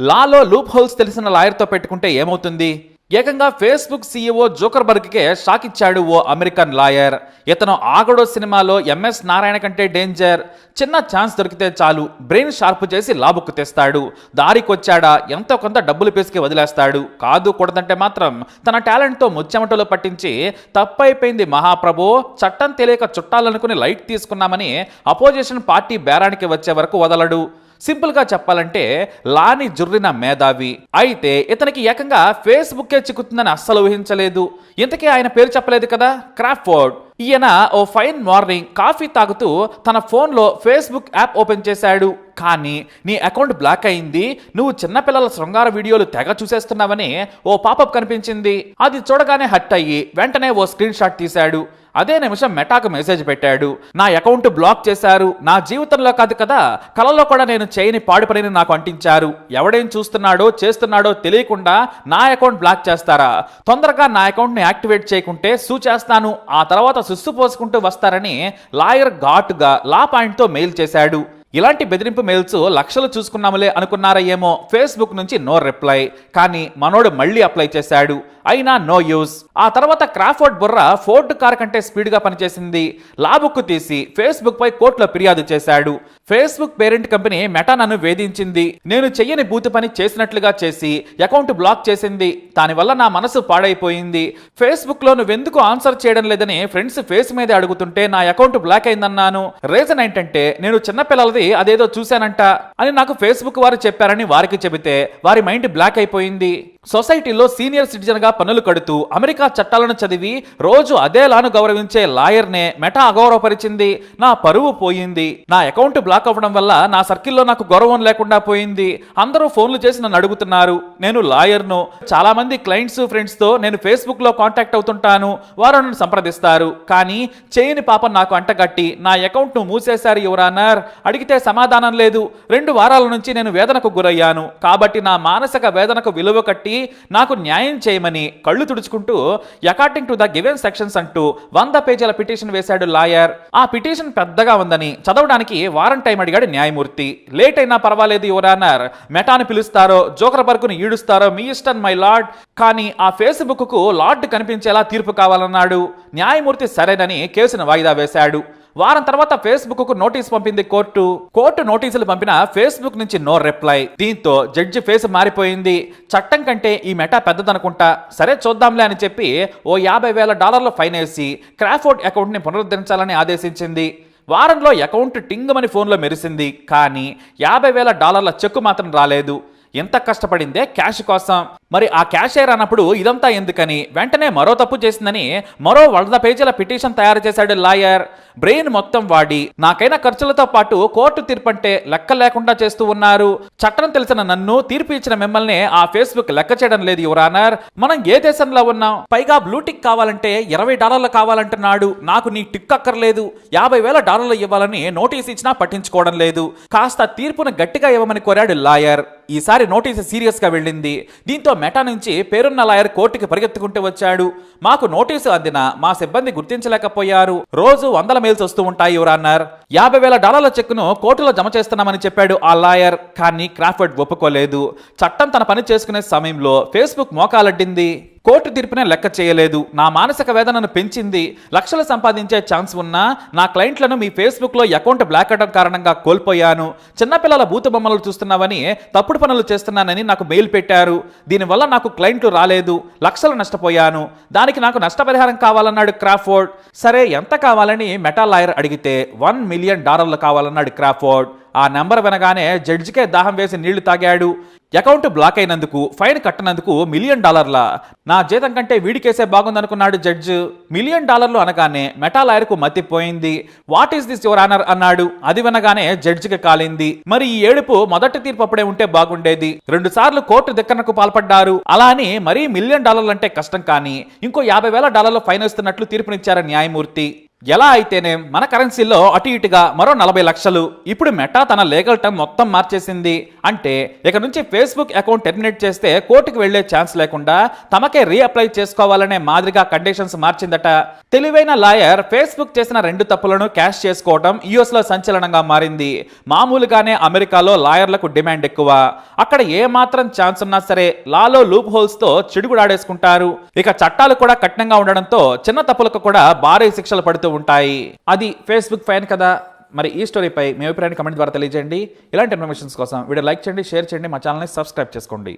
లాలో loop holes తెలిసిన లాయర్తో పెట్టుకుంటే ఏమవుతుంది? ఏకంగా ఫేస్బుక్ సీఈఓ జోకర్బర్గ్కే షాక్ ఇచ్చాడు ఓ అమెరికన్ లాయర్. ఇతను ఆగడో సినిమాలో ఎంఎస్ నారాయణ కంటే డేంజర్. చిన్న ఛాన్స్ దొరికితే చాలు బ్రెయిన్ షార్ప్ చేసి లాబుక్కు తెస్తాడు. దారికొచ్చాడా ఎంతో కొంత డబ్బులు పేసుకి వదిలేస్తాడు. కాదు కూడదంటే మాత్రం తన టాలెంట్తో ముచ్చెమటలో పట్టించి తప్పైపోయింది మహాప్రభు చట్టం తెలియక చుట్టాలనుకుని లైట్ తీసుకున్నామని అపోజిషన్ పార్టీ బేరానికి వచ్చే వరకు వదలడు. సింపుల్గా చెప్పాలంటే లాని జుర్రిన మేధావి. అయితే ఇతనికి ఏకంగా ఫేస్బుక్కే చిక్కుతుందని అస్సలు ఊహించలేదు. ఇంతకీ ఆయన పేరు చెప్పలేదు కదా? క్రాఫోర్డ్ ఈయన ఓ ఫైన్ మార్నింగ్ కాఫీ తాగుతూ తన ఫోన్లో ఫేస్బుక్ యాప్ ఓపెన్ చేశాడు. కానీ నీ అకౌంట్ బ్లాక్ అయింది. నువ్వు చిన్నపిల్లల శృంగార వీడియోలు తెగ చూసేస్తున్నావని ఓ పాపప్ కనిపించింది. అది చూడగానే హట్ అయ్యి వెంటనే ఓ స్క్రీన్ షాట్ తీశాడు. అదే నిమిషం మెటాకు మెసేజ్ పెట్టాడు. నా అకౌంట్ బ్లాక్ చేశారు. నా జీవితంలో కాదు కదా కలలో కూడా నేను చేయని పాడుపడిని నాకు అంటించారు. ఎవడేం చూస్తున్నాడో చేస్తున్నాడో తెలియకుండా నా అకౌంట్ బ్లాక్ చేస్తారా? తొందరగా నా అకౌంట్ని యాక్టివేట్ చేయకుంటే సూ చేస్తాను ఆ తర్వాత సుస్సు పోసుకుంటూ వస్తారని లాయర్ ఘాటుగా లా పాయింట్తో మెయిల్ చేశాడు. ఇలాంటి బెదిరింపు మెయిల్స్ లక్షలు చూసుకున్నాములే అనుకున్నారా ఏమో ఫేస్బుక్ నుంచి నో రిప్లై. కానీ మనోడు మళ్ళీ అప్లై చేశాడు. అయినా నో యూస్. ఆ తర్వాత క్రాఫోర్డ్ బుర్ర ఫోర్డ్ కార్ కంటే స్పీడ్గా పనిచేసింది. లాబుక్కు తీసి ఫేస్బుక్ పై కోర్టులో ఫిర్యాదు చేశాడు. ఫేస్బుక్ పేరెంట్ కంపెనీ మెటా నన్ను వేధించింది. నేను చెయ్యని బూతు పని చేసినట్లుగా చేసి అకౌంట్ బ్లాక్ చేసింది. దానివల్ల నా మనసు పాడైపోయింది. ఫేస్బుక్లో నువ్వెందుకు ఆన్సర్ చేయడం లేదని ఫ్రెండ్స్ ఫేస్ మీద అడుగుతుంటే నా అకౌంట్ బ్లాక్ అయిందన్నాను. రీజన్ ఏంటంటే నేను చిన్నపిల్లలది అదేదో చూశానంట అని నాకు ఫేస్బుక్ వారు చెప్పారని వారికి చెబితే వారి మైండ్ బ్లాక్ అయిపోయింది. సొసైటీలో సీనియర్ సిటిజన్గా పనులు కడుతూ అమెరికా చట్టాలను చదివి రోజు అదేలాను గౌరవించే లాయర్నే మెటా అగౌరవపరిచింది. నా పరువు పోయింది. నా అకౌంట్ బ్లాక్ అవ్వడం వల్ల నా సర్కిల్లో నాకు గౌరవం లేకుండా పోయింది. అందరూ ఫోన్లు చేసి నన్ను అడుగుతున్నారు. నేను లాయర్ను. చాలా మంది క్లయింట్స్ ఫ్రెండ్స్తో నేను ఫేస్బుక్లో కాంటాక్ట్ అవుతుంటాను. వారు నన్ను సంప్రదిస్తారు. కానీ చేయని పాపం నాకు అంటగట్టి నా అకౌంట్ను మూసేశారు యువరానర్ అడిగితే సమాధానం లేదు. రెండు వారాల నుంచి నేను వేదనకు గురయ్యాను. కాబట్టి నా మానసిక వేదనకు విలువ కట్టి నాకు న్యాయం చేయమని కళ్ళు తుడుచుకుంటూ according to the given sections అంటూ వంద పేజీల పిటిషన్ వేశాడు లాయర్. ఆ పిటిషన్ పెద్దగా ఉందని చదవడానికి వారం టైం అడిగాడు న్యాయమూర్తి. లేట్ అయినా పర్వాలేదు యువరానర్ మెటాను పిలుస్తారో జోకర్ బర్గును ఈడుస్తారో మీ ఇష్టం మై లార్డ్. కానీ ఆ ఫేస్బుక్కు లార్డ్ కనిపించేలా తీర్పు కావాలన్నాడు. న్యాయమూర్తి సరేనని కేసును వాయిదా వేశాడు. వారం తర్వాత ఫేస్బుక్కు నోటీస్ పంపింది కోర్టు. కోర్టు నోటీసులు పంపిన ఫేస్బుక్ నుంచి నో రిప్లై. దీంతో జడ్జి ఫేస్ మారిపోయింది. చట్టం కంటే ఈ మెటా పెద్దదనుకుంటా. సరే చూద్దాంలే అని చెప్పి ఓ యాభై వేల డాలర్ల ఫైన్ వేసి క్రాఫోర్డ్ అకౌంట్ని పునరుద్ధరించాలని ఆదేశించింది. వారంలో అకౌంట్ టింగమని ఫోన్లో మెరిసింది. కానీ యాభై వేల డాలర్ల చెక్కు మాత్రం రాలేదు. ఎంత కష్టపడిందే క్యాష్ కోసం. మరి ఆ క్యాషియర్ అన్నప్పుడు ఇదంతా ఎందుకని? వెంటనే మరో తప్పు చేసిందని మరో వంద పేజీల పిటిషన్ తయారు చేశాడు లాయర్. బ్రెయిన్ మొత్తం వాడి. నాకైన ఖర్చులతో పాటు కోర్టు తీర్పంటే లెక్క లేకుండా చేస్తూ ఉన్నారు. చట్టం తెలిసిన నన్ను తీర్పు ఇచ్చిన మిమ్మల్ని ఆ ఫేస్బుక్ లెక్క చేయడం లేదు యువరానర్ మనం ఏ దేశంలో ఉన్నాం? పైగా బ్లూటిక్ కావాలంటే ఇరవై డాలర్లు కావాలంటున్నాడు. నాకు నీ టిక్ అక్కర్లేదు. యాభై వేల డాలర్లు ఇవ్వాలని నోటీస్ ఇచ్చినా పట్టించుకోవడం లేదు. కాస్త తీర్పును గట్టిగా ఇవ్వమని కోరాడు లాయర్. ఈసారి నోటీసు సీరియస్గా వెళ్ళింది. దీంతో మెటా నుంచి పేరున్న లాయర్ కోర్టుకి పరిగెత్తుకుంటూ వచ్చాడు. మాకు నోటీసు అందిన మా సిబ్బంది గుర్తించలేకపోయారు. రోజు వందల మెయిల్స్ వస్తూ ఉంటాయి యువరాన్నర్ యాభై వేల డాలర్ల చెక్కును కోర్టులో జమ చేస్తున్నామని చెప్పాడు ఆ లాయర్. కానీ క్రాఫర్డ్ ఒప్పుకోలేదు. చట్టం తన పని చేసుకునే సమయంలో ఫేస్బుక్ మోకాలడ్డింది. కోర్టు తీర్పునే లెక్క చేయలేదు. నా మానసిక వేదనను పెంచింది. లక్షలు సంపాదించే ఛాన్స్ ఉన్నా నా క్లయింట్లను మీ ఫేస్బుక్లో అకౌంట్ బ్లాక్ అవడం కారణంగా కోల్పోయాను. చిన్నపిల్లల భూత బొమ్మలు చూస్తున్నావని తప్పుడు పనులు చేస్తున్నానని నాకు మెయిల్ పెట్టారు. దీనివల్ల నాకు క్లయింట్లు రాలేదు. లక్షలు నష్టపోయాను. దానికి నాకు నష్టపరిహారం కావాలన్నాడు క్రాఫోర్డ్. సరే ఎంత కావాలని మెటా లాయర్ అడిగితే వన్ మిలియన్ డాలర్లు కావాలన్నాడు క్రాఫోర్డ్. ఆ నెంబర్ వినగానే జడ్జికే దాహం వేసి నీళ్ళు తాగాడు. అకౌంట్ బ్లాక్ అయినందుకు ఫైన్ కట్టనందుకు మిలియన్ డాలర్ల. నా జీతం కంటే వీడికేసే బాగుందనుకున్నాడు జడ్జ్. మిలియన్ డాలర్లు అనగానే మెటా లాయర్కు మతిపోయింది what is this your honour? అన్నాడు. అది వినగానే జడ్జికి కాలింది. మరి ఈ ఏడుపు మొదటి తీర్పు అప్పుడే ఉంటే బాగుండేది. రెండు సార్లు కోర్టు దిక్కనకు పాల్పడ్డారు. అలా అని మరీ మిలియన్ డాలర్లు అంటే కష్టం కానీ ఇంకో యాభై వేల డాలర్లు ఫైన్ ఇస్తున్నట్లు తీర్పునిచ్చారు న్యాయమూర్తి. ఎలా అయితేనే మన కరెన్సీలో అటు ఇటుగా మరో నలభై లక్షలు. ఇప్పుడు మెటా తన లీగల్ టర్మ్ మొత్తం మార్చేసింది. అంటే ఇక నుంచి ఫేస్బుక్ అకౌంట్ టెర్మినేట్ చేస్తే కోర్టుకు వెళ్ళే ఛాన్స్ లేకుండా తమకే రీఅప్లై చేసుకోవాలనే మాదిరిగా కండిషన్స్ మార్చిందట. తెలివైన లాయర్ ఫేస్బుక్ చేసిన రెండు తప్పులను క్యాష్ చేసుకోవడం యుఎస్లో సంచలనంగా మారింది. మామూలుగానే అమెరికాలో లాయర్లకు డిమాండ్ ఎక్కువ. అక్కడ ఏ మాత్రం ఛాన్స్ ఉన్నా సరే లాలో లూప్ హోల్స్తో చిడుగుడాడేసుకుంటారు ఇక చట్టాలు కూడా కఠినంగా ఉండడంతో చిన్న తప్పులకు కూడా భారీ శిక్షలు పడుతూ ఉంటాయి. అది ఫేస్బుక్ ఫ్యాన్ కదా. మరి ఈ స్టోరీపై మీ అభిప్రాయాన్ని కమెంట్ ద్వారా తెలియజేయండి. ఇలాంటి ఇన్ఫర్మేషన్స్ కోసం వీడియో లైక్ చేయండి షేర్ చేయండి మా ఛానల్ని సబ్స్క్రైబ్ చేసుకోండి.